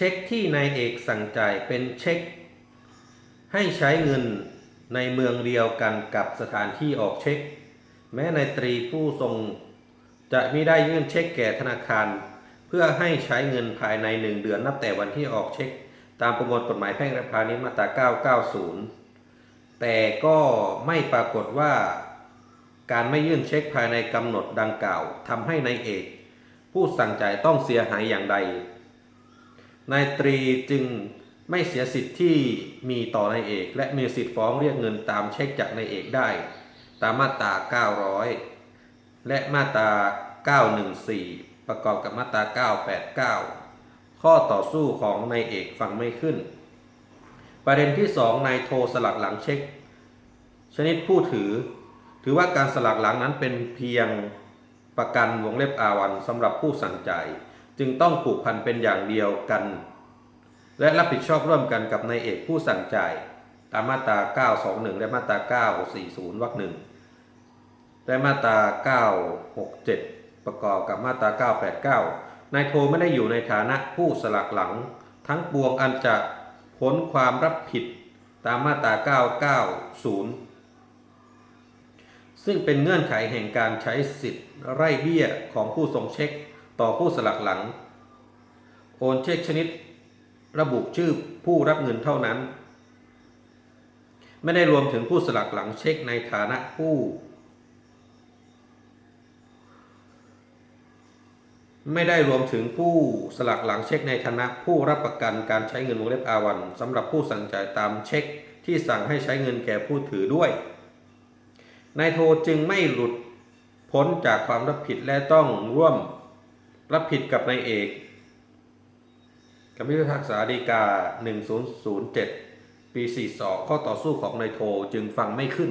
เช็คที่นายเอกสั่งจ่ายเป็นเช็ค ให้ใช้เงินในเมืองเดียวกันกับสถานที่ออกเช็ค แม้นายตรีผู้ส่งจะไม่ได้ยื่นเช็คแก่ธนาคาร เพื่อให้ใช้เงินภายในหนึ่งเดือนนับแต่วันที่ออกเช็ค ตามประมวลกฎหมายแพ่งและพาณิชย์มาตรา 990 แต่ก็ไม่ปรากฏว่า การไม่ยื่นเช็คภายในกำหนดดังกล่าวทำให้นายเอก ผู้สั่งจ่ายต้องเสียหายอย่างใด นายตรีจึงไม่เสียสิทธิ์ที่มีต่อนายเอก และมีสิทธิ์ฟ้องเรียกเงินตามเช็คจากนายเอกได้ ตามมาตรา 900 และมาตรา 914 ประกอบกับมาตรา 989 ข้อต่อสู้ของนายเอกฟังไม่ขึ้น ประเด็นที่ 2 นายโทรสลักหลังเช็ค ชนิดผู้ถือ ถือว่าการสลักหลังนั้นเป็นเพียงประกันวงเล็บอาวันสำหรับผู้สั่งจ่าย จึงต้องผูกพันเป็นอย่างเดียวกัน และรับผิดชอบร่วมกันกับนายเอกผู้สั่งจ่าย ตามมาตรา 921 และมาตรา 940 วรรคหนึ่งและมาตรา 967 ประกอบกับมาตรา 989 นายโทไม่ได้อยู่ในฐานะผู้สลักหลัง ทั้งปวงอันจะพ้นความรับผิดตามมาตรา 990 ซึ่งเป็นเงื่อนไขแห่งการใช้สิทธิ์ไร่เบี้ยของผู้ส่งเช็ค ต่อผู้สลักหลัง โอนเช็คชนิด ระบุชื่อผู้รับเงินเท่านั้น ไม่ได้รวมถึงผู้สลักหลังเช็คในฐานะผู้ ไม่ได้รวมถึงผู้สลักหลังเช็คในฐานะผู้รับประกันการใช้เงินวงเล็บอาวันสำหรับผู้สั่งจ่ายตามเช็คที่สั่งให้ใช้เงินแก่ผู้ถือด้วยนายโทจึงไม่หลุดพ้นจากความรับผิดและต้องร่วม รับผิดกับนายเอกกับพิพากษาฎีกา 1007 ปี 42 ข้อต่อสู้ของนายโทจึงฟังไม่ขึ้น